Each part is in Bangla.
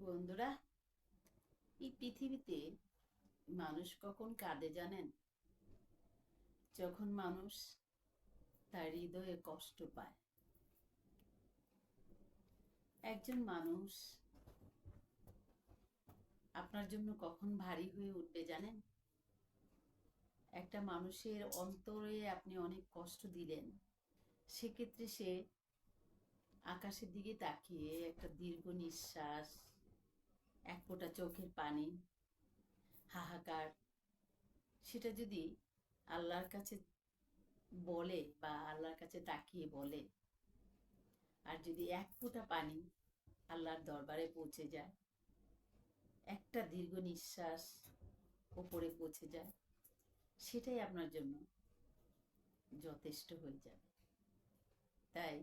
বন্ধুরা, এই পৃথিবীতে মানুষ কখন কাঁদে জানেন? যখন মানুষ তার হৃদয়ে কষ্ট পায়। একজন মানুষ আপনার জন্য কখন ভারী হয়ে উঠবে জানেন? একটা মানুষের অন্তরে আপনি অনেক কষ্ট দিলেন। সেক্ষেত্রে সে আকাশের দিকে তাকিয়ে একটা দীর্ঘ নিঃশ্বাস এক ফোঁটা চোখের পানি, হাহাকার। সেটা যদি আল্লাহর কাছে বলে বা আল্লাহর কাছে তাকিয়ে বলে, আর যদি এক ফোঁটা পানি আল্লাহর দরবারে পৌঁছে যায়, একটা দীর্ঘ নিঃশ্বাস ওপরে পৌঁছে যায়, সেটাই আপনার জন্য যথেষ্ট হয়ে যাবে। তাই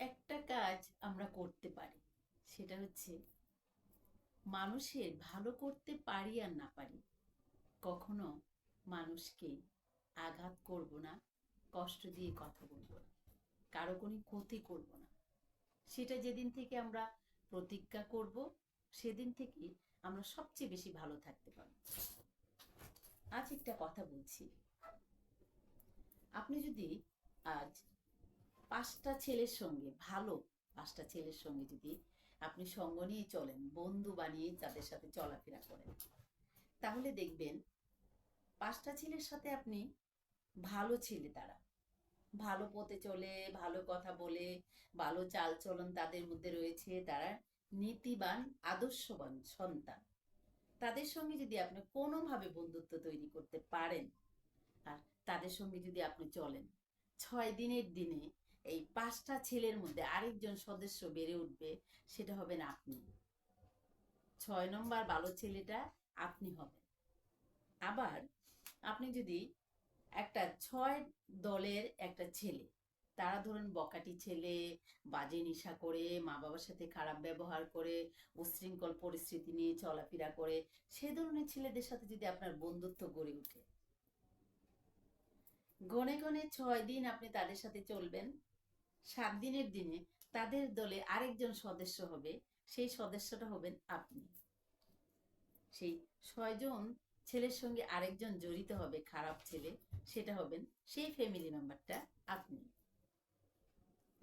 একটা কাজ আমরা করতে পারি, সেটা হচ্ছে মানুষের ভালো করতে পারি আর না পারি, কখনো মানুষকে আঘাত করব না, কষ্ট দিয়ে কথা বলব না, কারও কোনো ক্ষতি করব না। সেটা যেদিন থেকে আমরা প্রতিজ্ঞা করব, সেদিন থেকে আমরা সবচেয়ে বেশি ভালো থাকতে পারব। আজ একটা কথা বলছি। আপনি যদি আজ পাঁচটা ছেলের সঙ্গে, ভালো পাঁচটা ছেলের সঙ্গে যদি আপনি সঙ্গ নিয়ে চলেন, বন্ধু বানিয়ে তাদের সাথে চলাফেরা করেন। তাহলে দেখবেন, পাঁচটা ছেলের সাথে আপনি ভালো ছেলে তারা। ভালো পথে চলে, ভালো কথা বলে, ভালো চাল চলন তাদের মধ্যে রয়েছে, তারা নীতিবান, আদর্শবান সন্তান। তাদের সঙ্গে যদি আপনি কোনোভাবে বন্ধুত্ব তৈরি করতে পারেন, আর তাদের সঙ্গে যদি আপনি চলেন, ছয় দিনের দিনে এই পাঁচটা ছেলের মধ্যে আরেকজন সদস্য বেড়ে উঠবে, সেটা হবেন আপনি। ছয় নম্বর ভালো ছেলেটা আপনি হবেন। আবার আপনি যদি একটা ছয় দলের একটা ছেলে, তারা ধরুন বকাটি ছেলে, বাজে নেশা করে মা বাবার সাথে খারাপ ব্যবহার করে, উশৃঙ্খল পরিস্থিতি নিয়ে চলাফেরা করে, সে ধরনের ছেলেদের সাথে যদি আপনার বন্ধুত্ব গড়ে ওঠে। গনে গনে ছয় দিন আপনি তাদের সাথে চলবেন। সাত দিনের দিনে তাদের দলে আরেকজন সদস্য হবে, সেই সদস্যটা হবেন আপনি। সেই ছয়জন ছেলের সঙ্গে আরেকজন জড়িত হবে খারাপ ছেলে, সেটা হবেন সেই ফ্যামিলি মেম্বারটা আপনি।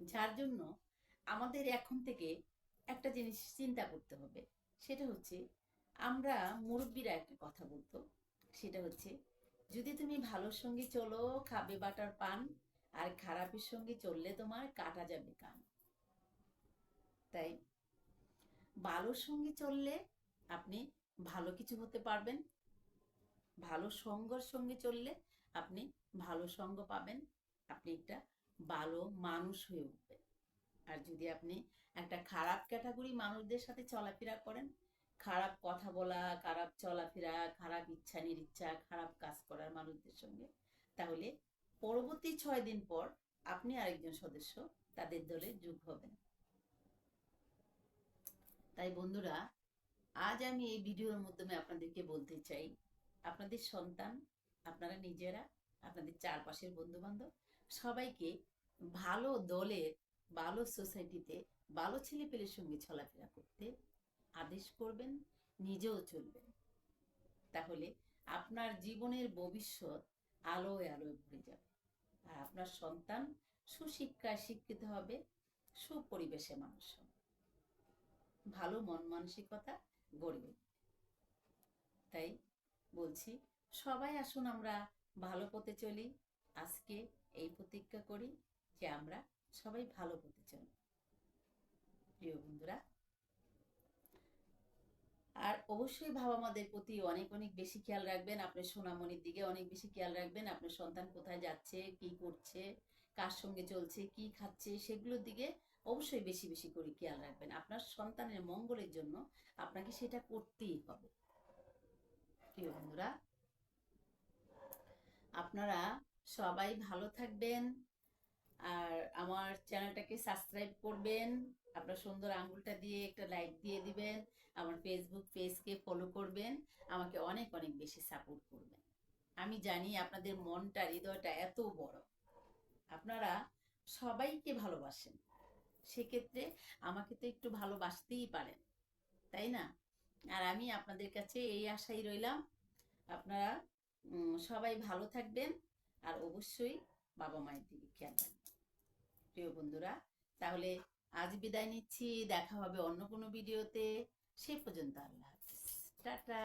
যার জন্য আমাদের এখন থেকে একটা জিনিস চিন্তা করতে হবে, সেটা হচ্ছে আমরা মুরব্বীরা একটা কথা বলতো, সেটা হচ্ছে, যদি তুমি ভালোর সঙ্গে চলো, খাবে বাটার পান আর খারাপের সঙ্গে চললে তোমার কাটা যাবে কান। তাই ভালোর সঙ্গে চললে আপনি ভালো কিছু হতে পারবেন। ভালো সঙ্গর সঙ্গে চললে আপনি ভালো সঙ্গ পাবেন। আপনি একটা ভালো মানুষ হয়ে উঠবেন। আর যদি আপনি একটা খারাপ ক্যাটাগরি মানুষদের সাথে চলাফেরা করেন, খারাপ কথা বলা, খারাপ চলাফেরা, খারাপ ইচ্ছা নিরিচ্ছা খারাপ কাজ করার মানুষদের সঙ্গে, তাহলে পরবর্তী ছয় দিন পর আপনি আরেকজন সদস্য তাদের দলে যোগ হবেন। তাই বন্ধুরা, আজ আমি এই ভিডিওর মাধ্যমে আপনাদেরকে বলতে চাই, আপনাদের সন্তান, আপনারা নিজেরা, আপনাদের চারপাশের বন্ধু বান্ধব সবাইকে ভালো দলের ভালো সোসাইটিতে, ভালো ছেলে পেলের সঙ্গে চলাফেরা করতে আদেশ করবেন, নিজেও চলবেন। তাহলে আপনার জীবনের ভবিষ্যৎ আলোয় আলোয় ভরে যাবে। আর আপনার সন্তান সুশিক্ষায় শিক্ষিত হবে, সুপরিবেশে মানুষ হবে। ভালো মন মানসিকতা গড়ে উঠবে তাই বলছি, সবাই আসুন আমরা ভালো পথে চলি, আজকে এই প্রতিজ্ঞা করি যে আমরা সবাই ভালো পথে চলি। প্রিয় বন্ধুরা আর অবশ্যই বাবা মাদের প্রতি অনেক অনেক বেশি খেয়াল রাখবেন। আপনার সোনামণির দিকে অনেক বেশি খেয়াল রাখবেন। আপনার সন্তান কোথায় যাচ্ছে, কি করছে, কার সঙ্গে চলছে, কি খাচ্ছে, সেগুলোর দিকে অবশ্যই বেশি বেশি করে খেয়াল রাখবেন। আপনার সন্তানের মঙ্গলের জন্য আপনাকে সেটা করতেই হবে। প্রিয় বন্ধুরা, আপনারা সবাই ভালো থাকবেন। আর আমার চ্যানেলটাকে সাবস্ক্রাইব করবেন। আপনার সুন্দর আঙ্গুলটা দিয়ে একটা লাইক দিয়ে দিবেন। আমার ফেসবুক পেজকে ফলো করবেন। আমাকে অনেক অনেক বেশি সাপোর্ট করবেন। আমি জানি আপনাদের মনটা, হৃদয়টা এত বড়। আপনারা সবাইকে ভালোবাসেন। সেক্ষেত্রে আমাকে তো একটু ভালোবাসতেই পারেন, তাই না? আর আমি আপনাদের কাছে এই আশাই রইলাম। আপনারা সবাই ভালো থাকবেন। আর অবশ্যই বাবা মায়ের দিকে খেয়াল রাখবেন। প্রিয় বন্ধুরা, তাহলে আজ বিদায় নিচ্ছি। দেখা হবে অন্য কোনো ভিডিওতে। সে পর্যন্ত আল্লাহ হাফিজ। টাটা।